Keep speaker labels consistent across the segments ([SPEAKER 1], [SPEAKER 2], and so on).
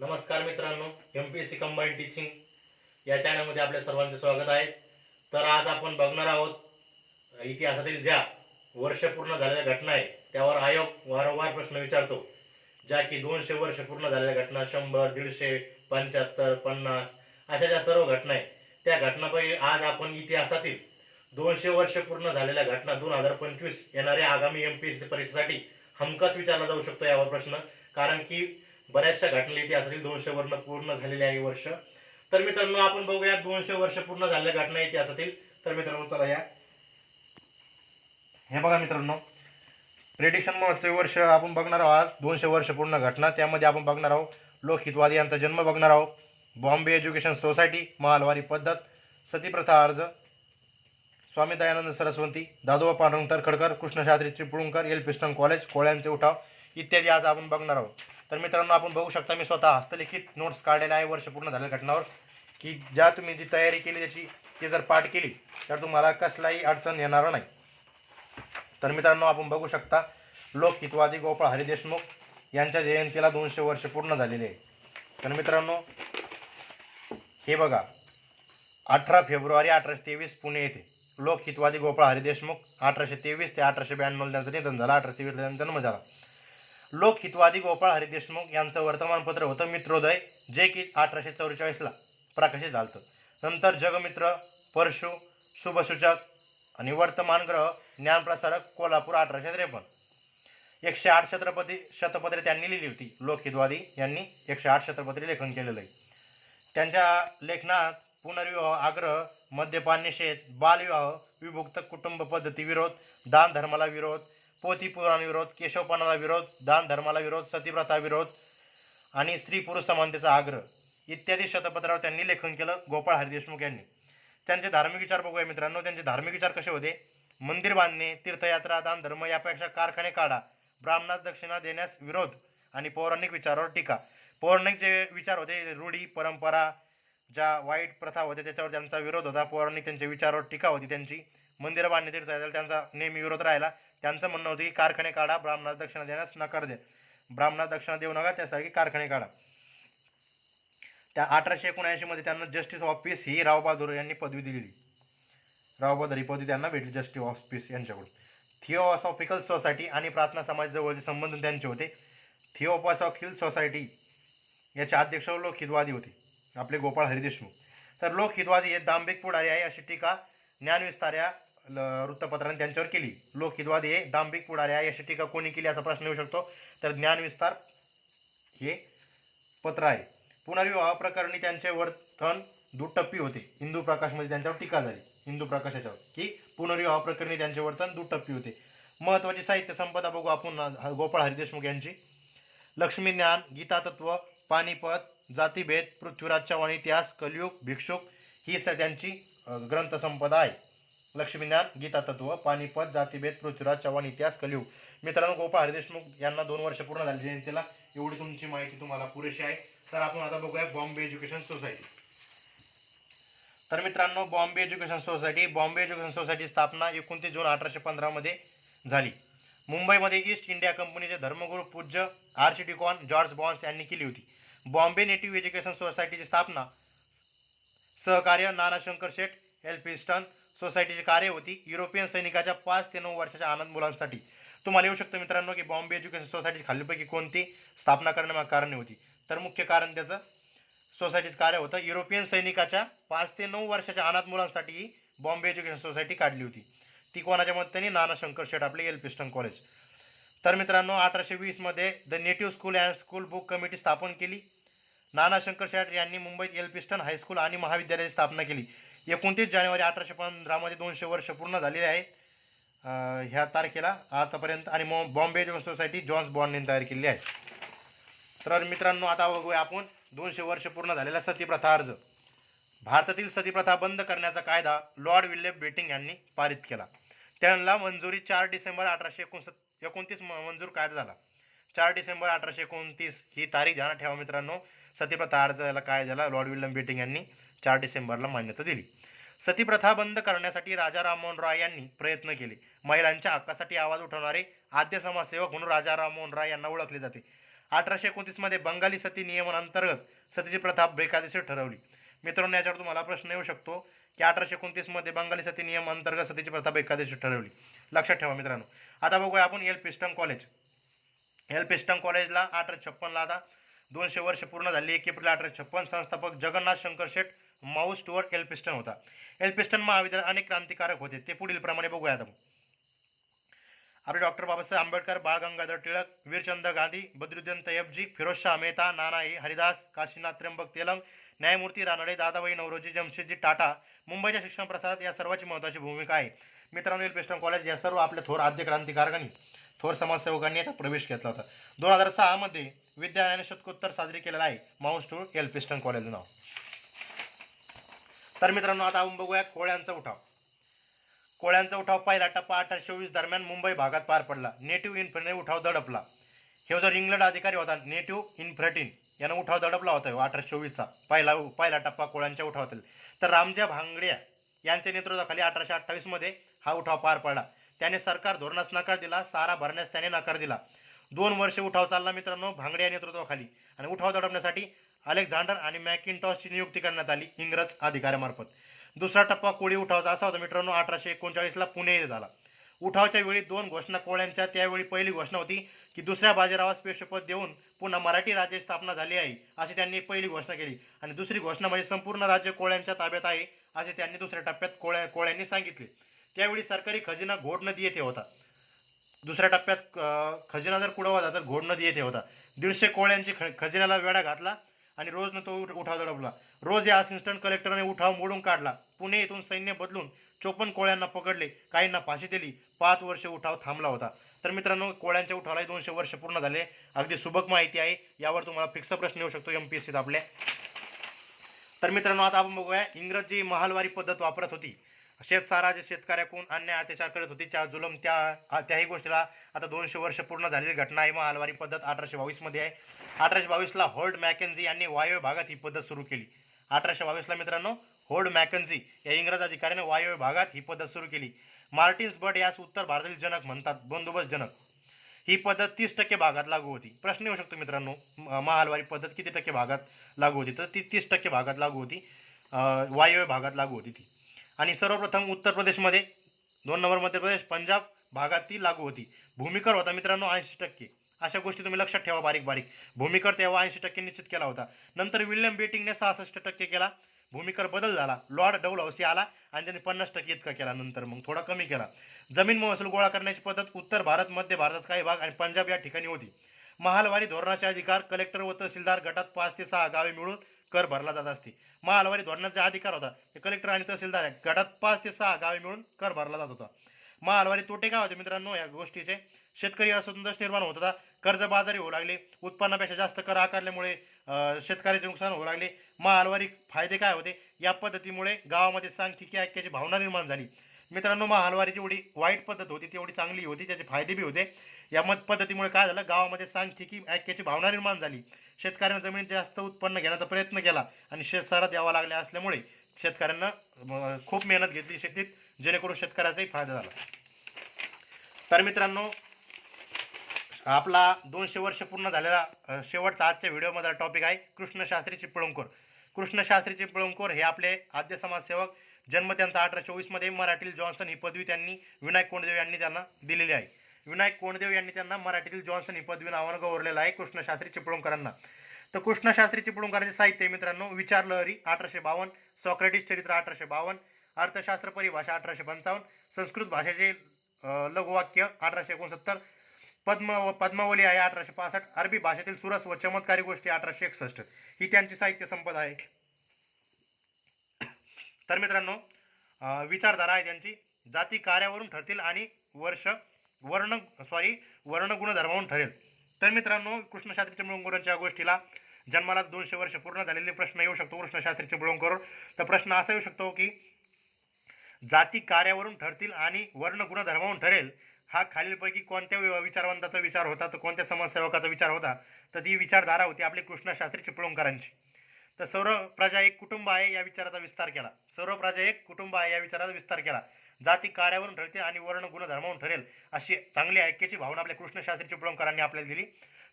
[SPEAKER 1] नमस्कार मित्रांनो M P S C combine teaching या चॅनलमध्ये आपल्या सर्वांचे स्वागत आहे. तर आज आपण बघणार आहोत इतिहासातील ज्या वर्ष पूर्ण झालेल्या घटना आहे त्यावर आयोग वारंवार प्रश्न विचारतो. ज्या की दोनशे वर्ष पूर्ण झालेल्या घटना शंभर दीडशे पंच्याहत्तर पन्नास अशा ज्या सर्व घटना आहे त्या घटनापैकी आज आपण इतिहासातील दोनशे वर्ष पूर्ण झालेल्या घटना दोन हजार पंचवीस येणाऱ्या आगामी एम पी एस सी परीक्षेसाठी हमखास विचारला जाऊ शकतो यावर प्रश्न. कारण की बऱ्याचशा घटना इतिहासातील दोनशे वर्ण पूर्ण झालेले आहे वर्ष. तर मित्रांनो आपण बघूया दोनशे वर्ष पूर्ण झालेल्या घटना इतिहासातील. तर मित्रांनो चला या. हे बघा मित्रांनो प्रेडिक्शन महोत्सवी वर्ष आपण बघणार आहोत. आज दोनशे वर्ष पूर्ण घटना त्यामध्ये आपण बघणार आहोत. लोकहितवादी यांचा जन्म बघणार आहोत. बॉम्बे एज्युकेशन सोसायटी महालवारी पद्धत सतीप्रथा अर्ज Swami Dayanand Saraswati Dadoba Pandurang Tarkhadkar Krishnashastri Chiplunkar Elphinstone college कोळ्यांचे उठाव इत्यादी आज आपण बघणार आहोत. तर मित्रांनो आपण बघू शकता मी स्वतः हस्तलिखित नोट्स काढलेले आहे. वर्ष पूर्ण झालेल्या घटनावर. की ज्या तुम्ही जी तयारी केली त्याची ती जर पाठ केली तर तुम्हाला कसलाही अडचण येणार नाही. तर मित्रांनो आपण बघू शकता लोकहितवादी गोपाळ हरी देशमुख यांच्या जयंतीला दोनशे वर्ष पूर्ण झालेले आहे. तर मित्रांनो हे बघा अठरा फेब्रुवारी अठराशे तेवीस पुणे येथे लोकहितवादी गोपाळ हरी देशमुख अठराशे तेवीस ते अठराशे ब्याण्णव त्यांचं निधन झालं. अठराशे तेवीसला त्यांचा जन्म झाला. लोकहितवादी गोपाळ हरी देशमुख यांचं वर्तमानपत्र होतं मित्रोदय जे की अठराशे चौवेचाळीसला प्रकाशित झालं होतं. नंतर जगमित्र परशु शुभसूचक आणि वर्तमानग्रह ज्ञानप्रसारक कोल्हापूर अठराशे त्रेपन्न. एकशे आठ छत्रपती शतपत्रे त्यांनी लिहिली होती. लोकहितवादी यांनी एकशे आठ शतपत्रे लेखन केलेलं आहे. त्यांच्या लेखनात पुनर्विवाह आग्रह मद्यपान निषेध बालविवाह विभुक्त कुटुंब पद्धती विरोध दान धर्माला विरोध पोथी पुराण केशवपणाला विरोध दान धर्माला विरोध सतीप्रथा विरोध आणि स्त्री पुरुष समानतेचा आग्रह इत्यादी शतपत्रावर त्यांनी लेखन केलं गोपाळ हरिदेशमुख यांनी. त्यांचे धार्मिक विचार बघूया मित्रांनो. त्यांचे धार्मिक विचार कसे होते? मंदिर बांधणे तीर्थयात्रा दान धर्म यापेक्षा कारखाने काढा ब्राह्मणास दक्षिणा देण्यास विरोध आणि पौराणिक विचारावर टीका. पौराणिक जे विचार होते रूढी परंपरा ज्या वाईट प्रथा होत्या त्याच्यावर त्यांचा विरोध होता. पौराणिक त्यांच्या विचारावर टीका होती त्यांची. मंदिरं बांधणे तीर्थयात्रा त्यांचा नेहमी विरोध राहिला. त्यांचं म्हणणं होतं की कारखाने काढा ब्राह्मणास दक्षिणा देण्यास नकार दे. ब्राह्मणास दक्षिणा देऊ नका त्यासाठी कारखाने काढा. त्या अठराशे एकोणऐंशीमध्ये त्यांना जस्टिस ऑफ पीस ही रावबहादूर यांनी पदवी दिलेली. रावबहादूर ही पदवी त्यांना भेटली जस्टिस ऑफ पीस यांच्याकडून. थिओसॉफिकल सोसायटी आणि प्रार्थना समाज जवळचे संबंध त्यांचे होते. थिओपॉसॉफिकल सोसायटी याचे अध्यक्ष लोकहितवादी होते. आपले गोपाळ हरिदेशमुख तर लोकहितवादी हे दांभिक पुढारी आहे अशी टीका ज्ञानविस्तार या वृत्तपत्राने त्यांच्यावर केली. लोकहितवादी हे दांभिक पुढाऱ्या याची अशी टीका कोणी केली असा प्रश्न येऊ शकतो. तर ज्ञानविस्तार हे पत्र आहे. पुनर्विवाह प्रकरणी त्यांचे वर्तन दुटप्पी होते. हिंदू प्रकाशमध्ये त्यांच्यावर टीका झाली. हिंदू प्रकाशाच्यावर की पुनर्विवाह प्रकरणी त्यांचे वर्तन दुटप्पी होते. महत्त्वाची साहित्य संपदा बघू आपण गोपाळ हरिदेशमुख यांची. लक्ष्मी ज्ञान गीता तत्व पानिपत जातीभेद पृथ्वीराज चव्हाण इतिहास कलियुग भिक्षुक ही स त्यांची ग्रंथसंपदा आहे. लक्ष्मीज्ञान गीतातत्व पानिपत जातीभेद पृथ्वीराज चव्हाण इतिहास कलियुग. मित्रांनो गोपाळ हरदेशमुख यांना दोन वर्ष पूर्ण झाली. जयंतीला एवढी तुमची माहिती तुम्हाला पुरेशी आहे. तर आपण आता बघूया बॉम्बे एज्युकेशन सोसायटी. तर मित्रांनो Bombay education society Bombay education society स्थापना एकोणतीस जून अठराशे पंधरामध्ये झाली. मुंबईमध्ये ईस्ट इंडिया कंपनीचे धर्मगुरू पूज्य R C deacon George bones यांनी केली होती. बॉम्बे नेटिव्ह एज्युकेशन सोसायटीची स्थापना सहकार्य नानाशंकर शेठ एल पिस्टन सोसायटीची कार्य होती युरोपियन सैनिकाच्या पाच ते नऊ वर्षाच्या आनंद मुलांसाठी. तुम्हाला येऊ शकतं मित्रांनो की बॉम्बे एज्युकेशन सोसायटीची खालीपैकी कोणती स्थापना करण्यामागे कारणे होती. तर मुख्य कारण त्याचं सोसायटीचं कार्य होतं. युरोपियन सैनिकाच्या पाच ते नऊ वर्षाच्या अनाथ मुलांसाठी बॉम्बे एज्युकेशन सोसायटी काढली होती. ती कोणाच्या मदतीने? नाना शंकर शेठ आपले एल पिस्टन कॉलेज. तर मित्रांनो अठराशे वीसमध्ये the native school and school book committee स्थापन केली. नाना शंकर शेठ यांनी मुंबईत एल पिस्टन हायस्कूल आणि महाविद्यालयाची स्थापना केली. एकोणतीस जानेवारी अठराशे पंधरामध्ये दोनशे वर्ष पूर्ण झालेले आहेत. ह्या तारखेला आतापर्यंत आणि मॉ बॉम्बे जॉन सोसायटी जॉन्स बॉन्डने तयार केली आहे. तर मित्रांनो आता बघूया आपण दोनशे वर्ष पूर्ण झालेला सतीप्रथा अर्ज. भारतातील सतीप्रथा बंद करण्याचा कायदा लॉर्ड विल्यम बेटिंग यांनी पारित केला. त्यांना मंजुरी चार डिसेंबर अठराशे एकोणसत् एकोणतीस म- मंजूर कायदा झाला. चार डिसेंबर अठराशे एकोणतीस ही तारीख ध्यानात ठेवा मित्रांनो. सतीप्रथा अर्जाला कायद्याला लॉर्ड विल्यम बेटिंग यांनी चार डिसेंबरला मान्यता दिली. सतीप्रथा बंद करण्यासाठी राजा राममोहन रॉय यांनी प्रयत्न केले. महिलांच्या हक्कासाठी आवाज उठवणारे आद्य समाजसेवक म्हणून राजा राममोहन राय यांना ओळखले जाते. अठराशे एकोणतीसमध्ये बंगाली सती नियमनांतर्गत सतीची प्रथा बेकायदेशीर ठरवली. मित्रांनो याच्यावर तुम्हाला प्रश्न येऊ शकतो की अठराशे एकोणतीसमध्ये बंगाली सती नियम अंतर्गत सतीची प्रथा बेकायदेशीर ठरवली. लक्षात ठेवा मित्रांनो. आता बघूया आपण Elphinstone college. Elphinstone कॉलेजला अठराशे छप्पनला आता दोनशे वर्ष पूर्ण झाली. एक एप्रिल अठराशे छप्पन संस्थापक Jagannath Shankar Sheth Mountstuart Elphinstone होता. एल्पिस्टन महाविद्यालय अनेक क्रांतिकारक होते. ते पुढील प्रमाणे बघूया आता आपले डॉक्टर बाबासाहेब आंबेडकर बाळ गंगाधर टिळक वीरचंद गांधी बद्रुद्दीन तय्यबजी फिरोजशाह मेहता नानाई हरिदास काशीनाथ त्र्यंबक तेलंग न्यायमूर्ती रानडे दादाबाई नवरोजी जमशेदजी टाटा मुंबईच्या शिक्षण प्रसारात या सर्वांची महत्त्वाची भूमिका आहे. मित्रांनो एल्पिस्टन कॉलेज या सर्व आपल्या थोर आद्य क्रांतिकारकांनी थोर समाजसेवकांनी याचा प्रवेश घेतला होता. दोन हजार सहामध्ये विद्यालयाने शतकोत्तर साजरी केलेला आहे माउंट स्टोर एल्पिस्टन कॉलेज नाव. तर मित्रांनो आता आपण बघूया कोळ्यांचा उठाव. कोळ्यांचा उठाव पहिला टप्पा अठराशे चोवीस दरम्यान मुंबई भागात पार पडला. नेटिव्ह इन्फ्रने उठाव दडपला. हे जर इंग्लंड अधिकारी होता नेटिव्ह इन्फ्रेटिन यानं उठाव दडपला होता हो, अठराशे चोवीसचा पहिला पहिला टप्पा कोळ्यांच्या उठावातील. तर रामजा भांगड्या यांच्या नेतृत्वाखाली अठराशे अठ्ठावीसमध्ये हा उठाव पार पडला. त्याने सरकार धोरणास नकार दिला सारा भरण्यास त्याने नकार दिला. दोन वर्षे उठाव चालला मित्रांनो भांगड्या नेतृत्वाखाली. आणि उठाव दडपण्यासाठी अलेक्झांडर आणि मॅकिनटॉसची नियुक्ती करण्यात आली इंग्रज अधिकाऱ्यामार्फत. दुसरा टप्पा कोळी उठावाचा असा होता. मित्रांनो अठराशे एकोणचाळीसला पुणे येथे झाला. उठावाच्या वेळी दोन घोषणा कोळ्यांच्या त्यावेळी पहिली घोषणा होती की दुसऱ्या बाजीरावास पेशपद देऊन पुन्हा मराठी राज्य स्थापना झाली आहे अशी त्यांनी पहिली घोषणा केली. आणि दुसरी घोषणा म्हणजे संपूर्ण राज्य कोळ्यांच्या ताब्यात आहे असे त्यांनी दुसऱ्या टप्प्यात कोळ्या कोळ्यांनी सांगितले. त्यावेळी सरकारी खजिना घोड नदी येथे होता. दुसऱ्या टप्प्यात खजिना जर कुठं तर घोड नदी येथे होता. दीडशे कोळ्यांची ख खजिन्याला वेढा घातला. आणि रोजनं तो उठाव दडपला. रोज या असिस्टंट कलेक्टरने उठाव मोडून काढला. पुणे येथून सैन्य बदलून चोपन्न कोळ्यांना पकडले. काहींना फाशी दिली. पाच वर्ष उठाव थांबला होता. तर मित्रांनो कोळ्यांच्या उठावलाही दोनशे वर्ष पूर्ण झाले. अगदी सुबक माहिती आहे. यावर तुम्हाला फिक्स प्रश्न येऊ शकतो एम पी एस सीत आपल्या. तर मित्रांनो आता आपण बघूया. इंग्रजी महालवारी पद्धत वापरत होती. शेतसारा जे शेतकऱ्याकून अन्याय अत्याचार करत होती. त्या जुलम त्या त्याही गोष्टीला आता दोनशे वर्ष पूर्ण झालेली घटना आहे. महालवारी पद्धत अठराशे बावीसमध्ये आहे. अठराशे बावीसला होल्ड मॅकेन्झी यांनी वायव्य भागात ही पद्धत सुरू केली. अठराशे बावीसला मित्रांनो होल्ड मॅकन्झी या इंग्रज अधिकाऱ्याने वायव्य भागात ही पद्धत सुरू केली. मार्टिन्स बर्ड यास उत्तर भारतातील जनक म्हणतात बंदोबस्त जनक. ही पद्धत तीस टक्के भागात लागू होती. प्रश्न येऊ शकतो मित्रांनो महालवारी पद्धत किती टक्के भागात लागू होती? तर ती तीस टक्के भागात लागू होती. वायव्य भागात लागू होती ती. आणि सर्वप्रथम उत्तर प्रदेशमध्ये दोन नंबर मध्य प्रदेश पंजाब भागात ती लागू होती. भूमिकर होता मित्रांनो ऐंशी टक्के. अशा गोष्टी तुम्ही लक्षात ठेवा बारीक बारीक भूमिकर तेव्हा ऐंशी टक्के निश्चित केला होता. नंतर विल्यम बेटिंगने सहासष्ट टक्के केला. भूमिकर बदल झाला. लॉर्ड डबल हाऊसी आला आणि त्यांनी पन्नास टक्के इतका केला. नंतर मग थोडा कमी केला. जमीन महसूल गोळा करण्याची पद्धत उत्तर भारत मध्य भारतात काही भाग आणि पंजाब या ठिकाणी होती. महालवारी धोरणाचे अधिकार कलेक्टर व तहसीलदार गटात पाच ते सहा गावे मिळून कर भरला जात असते. महालवारी धोरणाचा अधिकार होता ते कलेक्टर आणि तहसीलदार आहे. गटात पाच ते सहा गावे मिळून कर भरला जात होता. महालवारी तोटे काय होते मित्रांनो या गोष्टीचे शेतकरी असंतोष निर्माण होत होता. कर्जबाजारी होऊ लागले उत्पन्नापेक्षा जास्त कर आकारल्यामुळे शेतकऱ्याचे नुकसान होऊ लागले. महालवारी फायदे काय होते? या पद्धतीमुळे गावामध्ये सांख्यिकी ऐक्याची भावना निर्माण झाली. मित्रांनो महालवारी जेवढी वाईट पद्धत होती तेवढी चांगली होती त्याचे फायदे बी होते. या मत पद्धतीमुळे काय झालं? गावामध्ये सांख्यिकी ऐक्याची भावना निर्माण झाली. शेतकऱ्यांना जमीन जास्त उत्पन्न घेण्याचा प्रयत्न केला आणि शेतसारा द्यावा लागल्या असल्यामुळे शेतकऱ्यांना खूप मेहनत घेतली शेतीत जेणेकरून शेतकऱ्याचाही फायदा झाला. तर मित्रांनो आपला दोनशे वर्ष पूर्ण झालेला शेवटचा आजच्या व्हिडिओमधला टॉपिक आहे कृष्णशास्त्री चिपळूणकर. कृष्णशास्त्री चिपळूणकर हे आपले आद्य समाजसेवक जन्म त्यांचा अठरा चोवीसमध्ये मराठील जॉन्सन ही पदवी त्यांनी विनायक कोंडदेव यांनी त्यांना दिलेली आहे. विनायक कोंडदेव यांनी त्यांना मराठीतील जॉन्सन ही पदवी नावानं गौरवलेलं आहे कृष्णशास्त्री चिपळूणकरांना. तर कृष्णशास्त्री चिपळूणकरांचे साहित्य मित्रांनो विचार लहरी अठराशे बावन्न सॉक्रेटिस चरित्र अठराशे बावन्न अर्थशास्त्र परिभाषा अठराशे पंचावन्न संस्कृत भाषेचे लघुवाक्य अठराशे एकोणसत्तर पद्म पद्मावली आहे अठराशे पासष्ट अरबी भाषेतील सुरस व चमत्कारी गोष्टी अठराशे एकसष्ट. ही त्यांची साहित्य संपदा आहे. तर मित्रांनो विचारधारा आहे त्यांची. जाती कार्यावरून ठरतील आणि वर्ष वर्ण सॉरी वर्ण गुणधर्मावरून ठरेल. तर मित्रांनो कृष्णशास्त्री चिपळूणकरांच्या गोष्टीला जन्माला दोनशे वर्ष पूर्ण झालेले प्रश्न येऊ शकतो कृष्णशास्त्री चिपळूणकर तर प्रश्न असा येऊ शकतो की जाती कार्यावरून ठरतील आणि वर्ण गुणधर्मावरून ठरेल हा खालीलपैकी कोणत्या विचारवंताचा विचार होता तर कोणत्या समाजसेवकाचा विचार होता तर ती विचारधारा होती आपली कृष्णशास्त्री चिपळूणकरांची तर सौरव प्रजा एक कुटुंब आहे या विचाराचा विस्तार केला. सौरव प्रजा एक कुटुंब आहे या विचाराचा विस्तार केला. जाती कार्यावरून ठरते आणि वर्ण गुणधर्मावरून ठरेल अशी चांगली ऐक्याची भावना आपल्या कृष्णशास्त्री चिपळूणकरांनी आपल्याला दिली.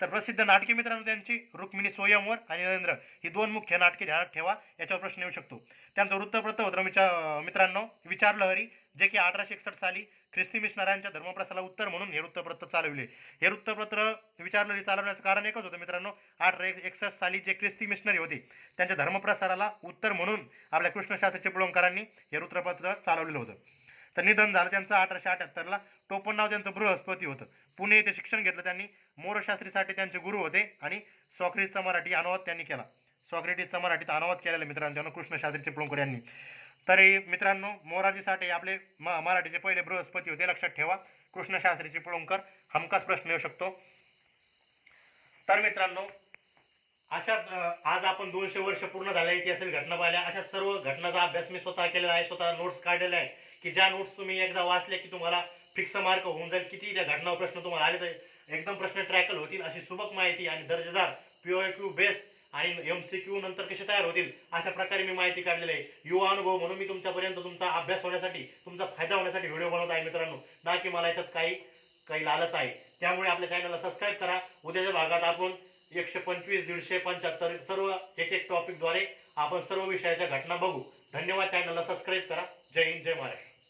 [SPEAKER 1] तर प्रसिद्ध नाटके मित्रांनो त्यांची रुक्मिणी स्वयंवर आणि नरेंद्र ही दोन मुख्य नाटके ध्यानात ठेवा याच्यावर प्रश्न येऊ शकतो. त्यांचं वृत्तपत्र होतं विचार मित्रांनो विचारलं हरी जे की अठराशे एकसष्ट साली ख्रिस्ती मिशनरांच्या धर्मप्रसाला उत्तर म्हणून हे वृत्तपत्र चालविले. हे वृत्तपत्र विचारलहरी चालवण्याचं कारण एकच होतं मित्रांनो अठरा एकसष्ट साली जे ख्रिस्ती मिशनरी होते त्यांच्या धर्मप्रसाराला उत्तर म्हणून आपल्या कृष्णशास्त्री चिपळूणकरांनी हे वृत्तपत्र चालवलेलं होतं. तर निधन झालं त्यांचं अठराशे अठ्याहत्तरला. टोपण नाव त्यांचं बृहस्पती होतं. पुणे येथे शिक्षण घेतलं त्यांनी. मोरशास्त्रीसाठी त्यांचे गुरु होते आणि सॉक्रेटिसचा मराठी अनुवाद त्यांनी केला. सॉक्रेटिसचा मराठीत अनुवाद केलेला मित्रांनो त्यांना कृष्णशास्त्री चिपळूणकर यांनी. तरी मित्रांनो मोराजी साठे आपले म मराठीचे पहिले बृहस्पती होते. लक्षात ठेवा कृष्णशास्त्री चिपळूणकर हमखास प्रश्न येऊ शकतो. तर मित्रांनो अशाच आज आपण दोनशे वर्ष पूर्ण झाल्या इतिहासातील घटना पाहिल्या. अशा सर्व घटनाचा अभ्यास मी स्वतः केलेला आहे स्वतः नोट्स काढलेले आहे की ज्या नोट्स तुम्ही एकदा वाचल्या की तुम्हाला फिक्स मार्क होऊन जाईल. किती त्या घटनावर प्रश्न तुम्हाला आले तर एकदम प्रश्न ट्रॅकल होतील. अशी सुबक माहिती आणि दर्जेदार पीओ क्यू बेस आणि एम सी क्यू नंतर कसे तयार होतील अशा प्रकारे मी माहिती काढलेली आहे. युवा अनुभव म्हणून मी तुमच्यापर्यंत तुमचा अभ्यास होण्यासाठी तुमचा फायदा होण्यासाठी व्हिडिओ बनवत आहे मित्रांनो. ना की मला याच्यात काही काही लालच आहे. त्यामुळे आपल्या चॅनलला सबस्क्राईब करा. उद्याच्या भागात आपण एकशे पंचवीस दीडशे पंच्याहत्तर सर्व एक एक टॉपिकद्वारे आपण सर्व विषयाच्या घटना बघू. धन्यवाद. चॅनलला सबस्क्राईब करा. जय हिंद जय महाराष्ट्र.